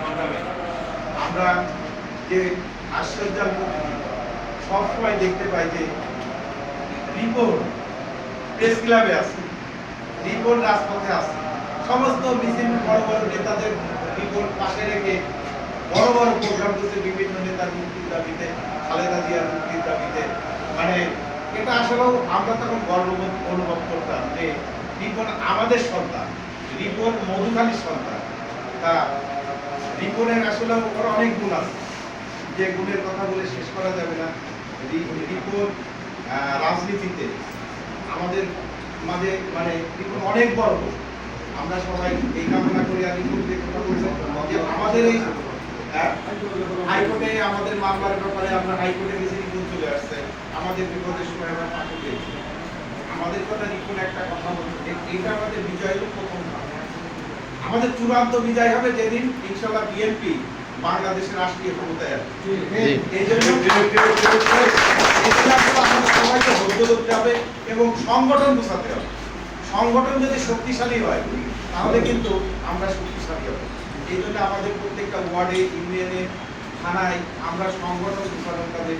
সংগ্রামে আমরা যে আশ্চর্যার সবসময় দেখতে পাই যে রিপোর্ট প্রেস ক্লাবে আছে রিপোর্ট রাজপথে আছে। সমস্ত মিছিল বড় বড় নেতাদের রিপোর্ট পাশে রেখে বড় বড় প্রোগ্রাম করছে বিভিন্ন নেতার মুক্তির দাবিতে, খালেদা জিয়ার মুক্তির দাবিতে। মানে এটা আসলেও আমরা তখন গর্ববোধ অনুভব করতাম যে রিপন আমাদের সন্তান, রিপন মধুখালীর সন্তান। তা রিপনের আসলে ওর অনেক গুণ আছে। যে গুণের কথা বলে শেষ করা যাবে না। রিপন রাজনীতিতে আমাদের মাঝে মানে রিপন অনেক বড় আমরা সবাই এই কামনা করি আর রিপন কথা বলছেন আমাদের এই হ্যাঁ, হাইকোর্টে আমাদের মামলার ব্যাপারে আমরা হাইকোর্টে গেছি রিপোর্ট চলে আসছে। আমাদের বিপদের সময় আমরা পেয়েছি আমাদের কথা রিপোর্ট একটা কথা বলছে। এটা আমাদের বিজয়ের প্রথম। আমাদের চূড়ান্ত বিজয় হবে যেদিন ইনশাল্লাহ বিএনপি বাংলাদেশের রাষ্ট্রীয় ক্ষমতায় আসবে এই জন্য আমাদের সবাইকে ধৈর্য ধরতে হবে এবং সংগঠন গোছাতে হবে সংগঠন যদি শক্তিশালী হয় তাহলে কিন্তু আমরা শক্তিশালী হব এই জন্য আমাদের প্রত্যেকটা ওয়ার্ডে ইউনিয়নে থানায় আমরা সংগঠন গোছানোর কাজে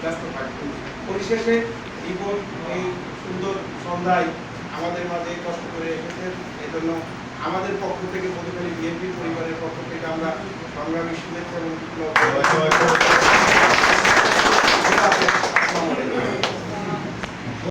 ব্যস্ত থাকব পরিশেষে রিপন এই সুন্দর সন্ধ্যায় আমাদের মাঝে কষ্ট করে এসেছেন এই জন্য আমাদের পক্ষ থেকে প্রতিখানি বিএনপি পরিবারের পক্ষ থেকে আমরা সংগ্রামী শুভেচ্ছা এবং